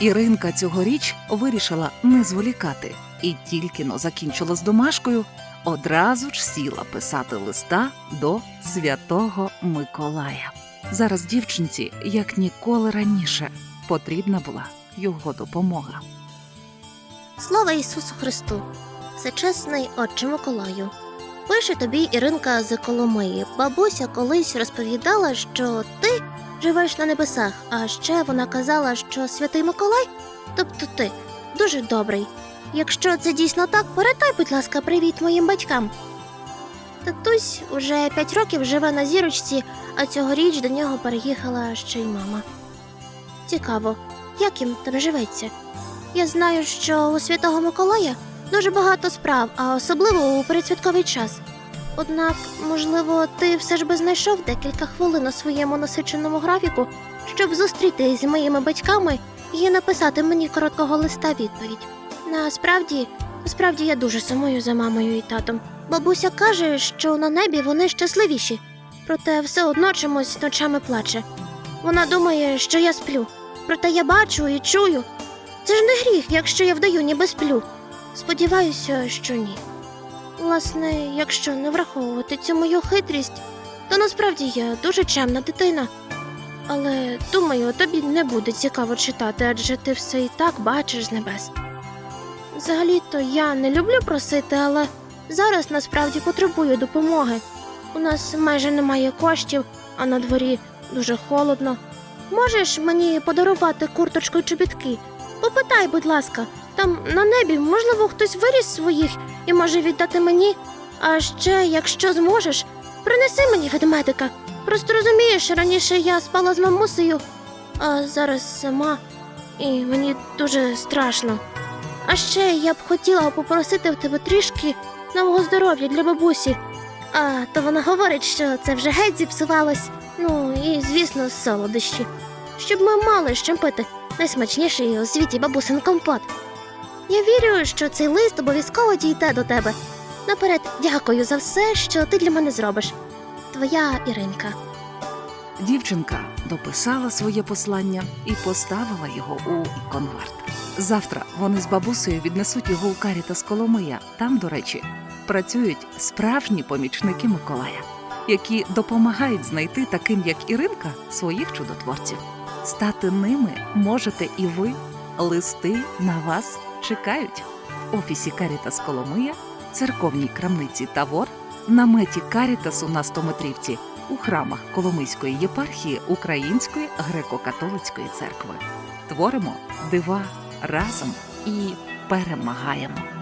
Іринка цьогоріч вирішила не зволікати і тільки но закінчила з домашкою, одразу ж сіла писати листа до святого Миколая. Зараз дівчинці, як ніколи раніше, потрібна була його допомога. Слава Ісусу Христу! Всечесний Отче Миколаю. Пише тобі Іринка з Коломиї. Бабуся колись розповідала, що ти живеш на небесах, а ще вона казала, що святий Миколай, тобто ти, дуже добрий. Якщо це дійсно так, передай, будь ласка, привіт моїм батькам. Татусь уже п'ять років живе на зірочці, а цьогоріч до нього переїхала ще й мама. Цікаво, як їм там живеться. Я знаю, що у Святого Миколая дуже багато справ, а особливо у передсвятковий час. Однак, можливо, ти все ж би знайшов декілька хвилин у своєму насиченому графіку, щоб зустрітися з моїми батьками і написати мені короткого листа відповідь. Насправді, насправді я дуже сумую за мамою і татом. Бабуся каже, що на небі вони щасливіші, проте все одно чомусь ночами плаче. Вона думає, що я сплю, проте я бачу і чую, це ж не гріх, якщо я вдаю, ніби сплю. Сподіваюся, що ні. Власне, якщо не враховувати цю мою хитрість, то насправді я дуже чемна дитина. Але думаю, тобі не буде цікаво читати, адже ти все і так бачиш з небес. Взагалі-то я не люблю просити, але зараз насправді потребую допомоги. У нас майже немає коштів, а на дворі дуже холодно. Можеш мені подарувати курточку й чобітки? Попитай, будь ласка, там на небі, можливо, хтось виріс своїх і може віддати мені. А ще, якщо зможеш, принеси мені ведмедика. Просто розумієш, раніше я спала з мамусею, а зараз сама, і мені дуже страшно. А ще я б хотіла попросити в тебе трішки нового здоров'я для бабусі. А то вона говорить, що це вже геть зіпсувалось. Ну і, звісно, солодощі. Щоб ми мали з чим пити найсмачніший у світі бабусин компот. Я вірю, що цей лист обов'язково дійде до тебе. Наперед, дякую за все, що ти для мене зробиш. Твоя Іринка. Дівчинка дописала своє послання і поставила його у конверт. Завтра вони з бабусею віднесуть його у Карітас Коломия. Там, до речі, працюють справжні помічники Миколая, які допомагають знайти таким, як Іринка, своїх чудотворців. Стати ними можете і ви. Листи на вас чекають в офісі Карітас Коломия, церковній крамниці Тавор, наметі Карітасу на Стометрівці у храмах Коломийської єпархії Української греко-католицької церкви. Творимо дива разом і перемагаємо.